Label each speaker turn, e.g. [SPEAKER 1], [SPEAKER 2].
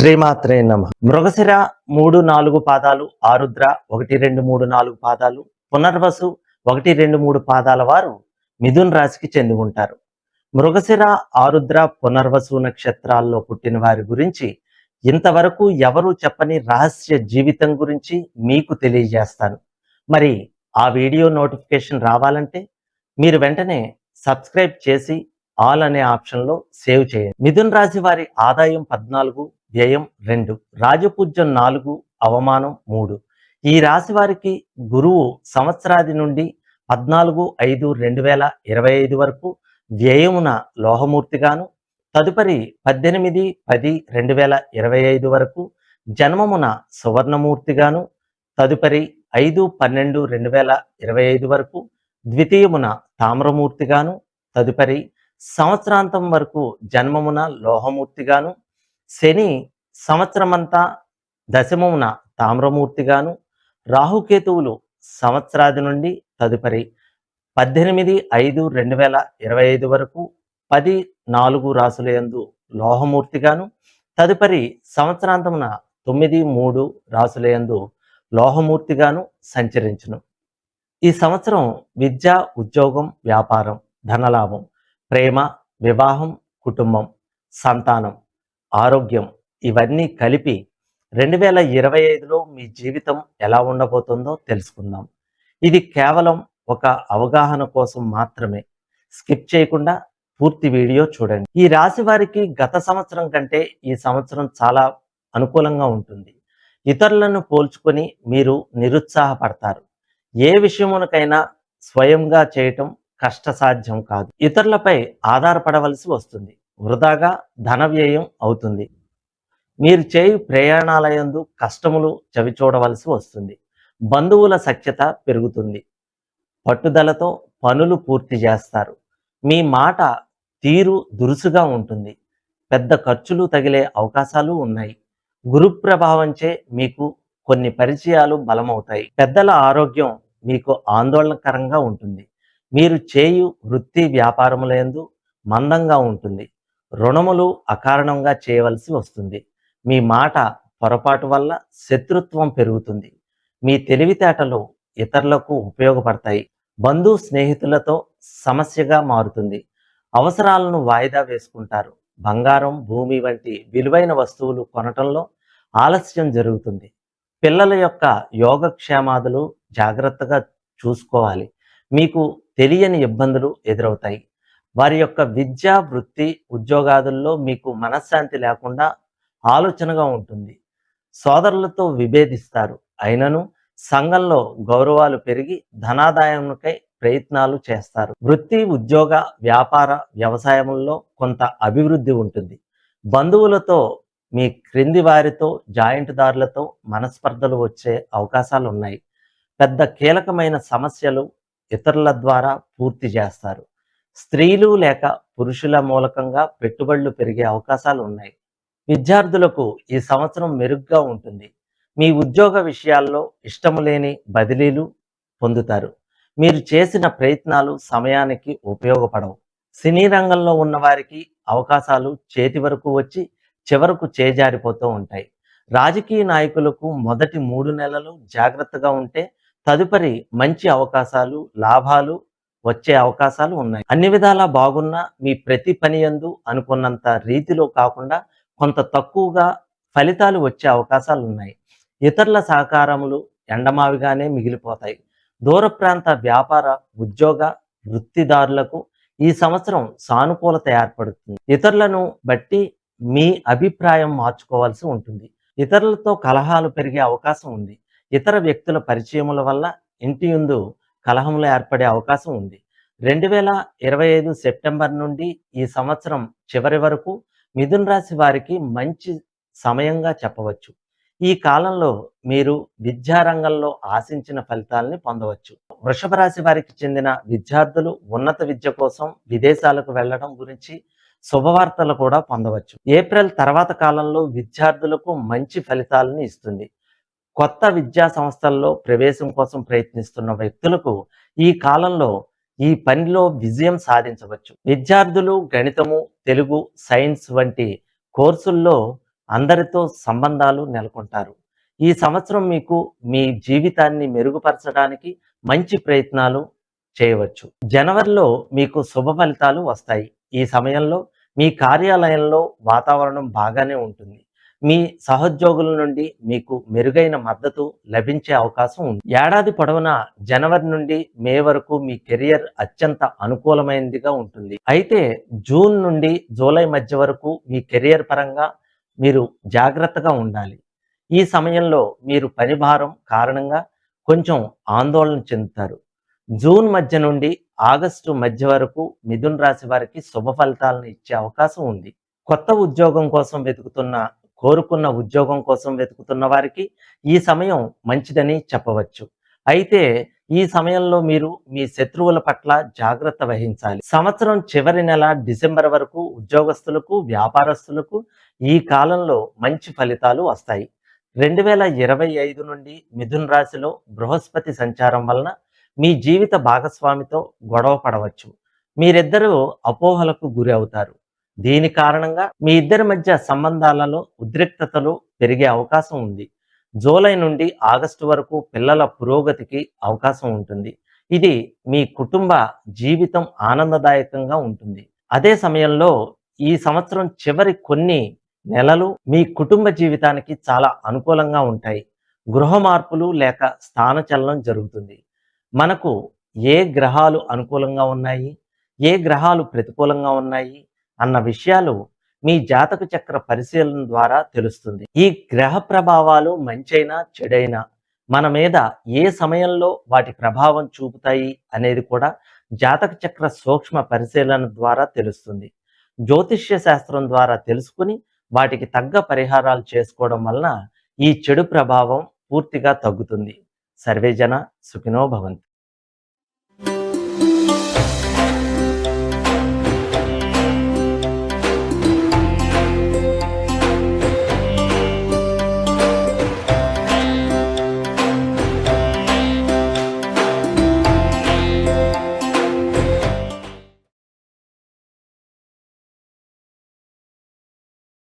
[SPEAKER 1] శ్రీమాత్రే నమ. మృగశిర మూడు నాలుగు పాదాలు ఆరుద్ర ఒకటి రెండు మూడు నాలుగు పాదాలు పునర్వసు ఒకటి రెండు మూడు పాదాల వారు మిథున్ రాశికి చెంది ఉంటారు. మృగశిర ఆరుద్ర పునర్వసు నక్షత్రాల్లో పుట్టిన వారి గురించి ఇంతవరకు ఎవరు చెప్పని రహస్య జీవితం గురించి మీకు తెలియజేస్తాను. మరి ఆ వీడియో నోటిఫికేషన్ రావాలంటే మీరు వెంటనే సబ్స్క్రైబ్ చేసి ఆల్ అనే ఆప్షన్లో సేవ్ చేయండి. మిథున్ రాశి వారి ఆదాయం పద్నాలుగు వ్యయం రెండు. రాజపూజ్యం నాలుగు అవమానం మూడు. ఈ రాశి వారికి గురువు సంవత్సరాది నుండి పద్నాలుగు ఐదు రెండు వేల ఇరవై ఐదు వరకు వ్యయమున లోహమూర్తిగాను తదుపరి పద్దెనిమిది పది రెండు వేల ఇరవై ఐదు వరకు జన్మమున సువర్ణమూర్తిగాను తదుపరి ఐదు పన్నెండు రెండు వేల ఇరవై ఐదు వరకు ద్వితీయమున తామ్రమూర్తిగాను తదుపరి సంవత్సరాంతం వరకు జన్మమున లోహమూర్తిగాను శని సంవత్సరమంతా దశమమున తామ్రమూర్తిగాను రాహుకేతువులు సంవత్సరాది నుండి తదుపరి పద్దెనిమిది ఐదు రెండు వేల ఇరవై ఐదు వరకు పది నాలుగు రాసుల యందు లోహమూర్తిగాను తదుపరి సంవత్సరాంతమున తొమ్మిది మూడు రాసుల యందు లోహమూర్తిగాను సంచరించును. ఈ సంవత్సరం విద్య ఉద్యోగం వ్యాపారం ధనలాభం ప్రేమ వివాహం కుటుంబం సంతానం ఆరోగ్యం ఇవన్నీ కలిపి రెండు వేల ఇరవై ఐదులో మీ జీవితం ఎలా ఉండబోతుందో తెలుసుకుందాం. ఇది కేవలం ఒక అవగాహన కోసం మాత్రమే. స్కిప్ చేయకుండా పూర్తి వీడియో చూడండి. ఈ రాశి వారికి గత సంవత్సరం కంటే ఈ సంవత్సరం చాలా అనుకూలంగా ఉంటుంది. ఇతరులను పోల్చుకొని మీరు నిరుత్సాహపడతారు. ఏ విషయమునకైనా స్వయంగా చేయటం కష్టసాధ్యం కాదు. ఇతరులపై ఆధారపడవలసి వస్తుంది. వృధాగా ధన వ్యయం అవుతుంది. మీరు చేయు ప్రయాణాలయందు కష్టములు చవిచూడవలసి వస్తుంది. బంధువుల సఖ్యత పెరుగుతుంది. పట్టుదలతో పనులు పూర్తి చేస్తారు. మీ మాట తీరు దురుసుగా ఉంటుంది. పెద్ద ఖర్చులు తగిలే అవకాశాలు ఉన్నాయి. గురు ప్రభావంచే మీకు కొన్ని పరిచయాలు బలమవుతాయి. పెద్దల ఆరోగ్యం మీకు ఆందోళనకరంగా ఉంటుంది. మీరు చేయు వృత్తి వ్యాపారములందు మందంగా ఉంటుంది. రుణములు అకారణంగా చేయవలసి వస్తుంది. మీ మాట పొరపాటు వల్ల శత్రుత్వం పెరుగుతుంది. మీ తెలివితేటలు ఇతరులకు ఉపయోగపడతాయి. బంధు స్నేహితులతో సమస్యగా మారుతుంది. అవసరాలను వాయిదా వేసుకుంటారు. బంగారం భూమి వంటి విలువైన వస్తువులు కొనటంలో ఆలస్యం జరుగుతుంది. పిల్లల యొక్క యోగక్షేమాదులు జాగ్రత్తగా చూసుకోవాలి. మీకు తెలియని ఇబ్బందులు ఎదురవుతాయి. వారి యొక్క విద్యా వృత్తి ఉద్యోగాదుల్లో మీకు మనశ్శాంతి లేకుండా ఆలోచనగా ఉంటుంది. సోదరులతో విభేదిస్తారు. అయినను సంఘంలో గౌరవాలు పెరిగి ధనాదాయంకై ప్రయత్నాలు చేస్తారు. వృత్తి ఉద్యోగ వ్యాపార వ్యవసాయంలో కొంత అభివృద్ధి ఉంటుంది. బంధువులతో మీ క్రింది వారితో జాయింట్దారులతో మనస్పర్ధలు వచ్చే అవకాశాలు ఉన్నాయి పెద్ద కీలకమైన సమస్యలు ఇతరుల ద్వారా పూర్తి చేస్తారు. స్త్రీలు లేక పురుషుల మూలకంగా పెట్టుబడులు పెరిగే అవకాశాలు ఉన్నాయి. విద్యార్థులకు ఈ సంవత్సరం మెరుగ్గా ఉంటుంది. మీ ఉద్యోగ విషయాల్లో ఇష్టము లేని బదిలీలు పొందుతారు. మీరు చేసిన ప్రయత్నాలు సమయానికి ఉపయోగపడవు. సినీ రంగంలో ఉన్న వారికి అవకాశాలు చేతి వరకు వచ్చి చివరకు చేజారిపోతూ ఉంటాయి. రాజకీయ నాయకులకు మొదటి మూడు నెలలు జాగ్రత్తగా ఉంటే తదుపరి మంచి అవకాశాలు లాభాలు వచ్చే అవకాశాలు ఉన్నాయి. అన్ని విధాలా బాగున్న మీ ప్రతి పని యందు అనుకున్నంత రీతిలో కాకుండా కొంత తక్కువగా ఫలితాలు వచ్చే అవకాశాలు ఉన్నాయి. ఇతరుల సహకారములు ఎండమావిగానే మిగిలిపోతాయి. దూర ప్రాంత వ్యాపార ఉద్యోగ వృత్తిదారులకు ఈ సంవత్సరం సానుకూలత ఏర్పడుతుంది. ఇతరులను బట్టి మీ అభిప్రాయం మార్చుకోవాల్సి ఉంటుంది. ఇతరులతో కలహాలు పెరిగే అవకాశం ఉంది. ఇతర వ్యక్తుల పరిచయముల వల్ల ఇంటి ముందు కలహములు ఏర్పడే అవకాశం ఉంది. రెండు వేల ఇరవై ఐదు సెప్టెంబర్ నుండి ఈ సంవత్సరం చివరి వరకు మిథున్ రాశి వారికి మంచి సమయంగా చెప్పవచ్చు. ఈ కాలంలో మీరు విద్యారంగంలో ఆశించిన ఫలితాలని పొందవచ్చు. వృషభ రాశి వారికి చెందిన విద్యార్థులు ఉన్నత విద్య కోసం విదేశాలకు వెళ్ళడం గురించి శుభవార్తలు కూడా పొందవచ్చు. ఏప్రిల్ తర్వాత కాలంలో విద్యార్థులకు మంచి ఫలితాలను ఇస్తుంది. కొత్త విద్యా సంస్థల్లో ప్రవేశం కోసం ప్రయత్నిస్తున్న వ్యక్తులకు ఈ కాలంలో ఈ పనిలో విజయం సాధించవచ్చు. విద్యార్థులు గణితము తెలుగు సైన్స్ వంటి కోర్సుల్లో అందరితో సంబంధాలు నెలకొంటారు. ఈ సంవత్సరం మీకు మీ జీవితాన్ని మెరుగుపరచడానికి మంచి ప్రయత్నాలు చేయవచ్చు. జనవరిలో మీకు శుభ ఫలితాలు వస్తాయి. ఈ సమయంలో మీ కార్యాలయంలో వాతావరణం బాగానే ఉంటుంది. మీ సహోద్యోగుల నుండి మీకు మెరుగైన మద్దతు లభించే అవకాశం ఉంది. ఏడాది పొడవునా జనవరి నుండి మే వరకు మీ కెరియర్ అత్యంత అనుకూలమైనదిగా ఉంటుంది. అయితే జూన్ నుండి జూలై మధ్య వరకు మీ కెరియర్ పరంగా మీరు జాగ్రత్తగా ఉండాలి. ఈ సమయంలో మీరు పనిభారం కారణంగా కొంచెం ఆందోళన చెందుతారు. జూన్ మధ్య నుండి ఆగస్టు మధ్య వరకు మిథున్ రాశి వారికి శుభ ఫలితాలను ఇచ్చే అవకాశం ఉంది. కొత్త ఉద్యోగం కోసం వెతుకుతున్న కోరుకున్న ఉద్యోగం కోసం వెతుకుతున్న వారికి ఈ సమయం మంచిదని చెప్పవచ్చు. అయితే ఈ సమయంలో మీరు మీ శత్రువుల పట్ల జాగ్రత్త వహించాలి. సంవత్సరం చివరి నెల డిసెంబర్ వరకు ఉద్యోగస్తులకు వ్యాపారస్తులకు ఈ కాలంలో మంచి ఫలితాలు వస్తాయి. రెండు వేల ఇరవై ఐదు నుండి మిథున్ రాశిలో బృహస్పతి సంచారం వలన మీ జీవిత భాగస్వామితో గొడవ పడవచ్చు. మీరిద్దరూ అపోహలకు గురి అవుతారు దీని కారణంగా మీ ఇద్దరి మధ్య సంబంధాలలో ఉద్రిక్తతలు పెరిగే అవకాశం ఉంది. జూలై నుండి ఆగస్టు వరకు పిల్లల పురోగతికి అవకాశం ఉంటుంది. ఇది మీ కుటుంబ జీవితం ఆనందదాయకంగా ఉంటుంది. అదే సమయంలో ఈ సంవత్సరం చివరి కొన్ని నెలలు మీ కుటుంబ జీవితానికి చాలా అనుకూలంగా ఉంటాయి. గృహ మార్పులు లేక స్థానచలనం జరుగుతుంది. మనకు ఏ గ్రహాలు అనుకూలంగా ఉన్నాయి? ఏ గ్రహాలు ప్రతికూలంగా ఉన్నాయి? అన్న విషయాలు మీ జాతక చక్ర పరిశీలన ద్వారా తెలుస్తుంది. ఈ గ్రహ ప్రభావాలు మంచైనా చెడైనా మన మీద ఏ సమయంలో వాటి ప్రభావం చూపుతాయి అనేది కూడా జాతక చక్ర సూక్ష్మ పరిశీలన ద్వారా తెలుస్తుంది. జ్యోతిష్య శాస్త్రం ద్వారా తెలుసుకుని వాటికి తగ్గ పరిహారాలు చేసుకోవడం వలన ఈ చెడు ప్రభావం పూర్తిగా తగ్గుతుంది. సర్వేజన సుఖినో భవంతి.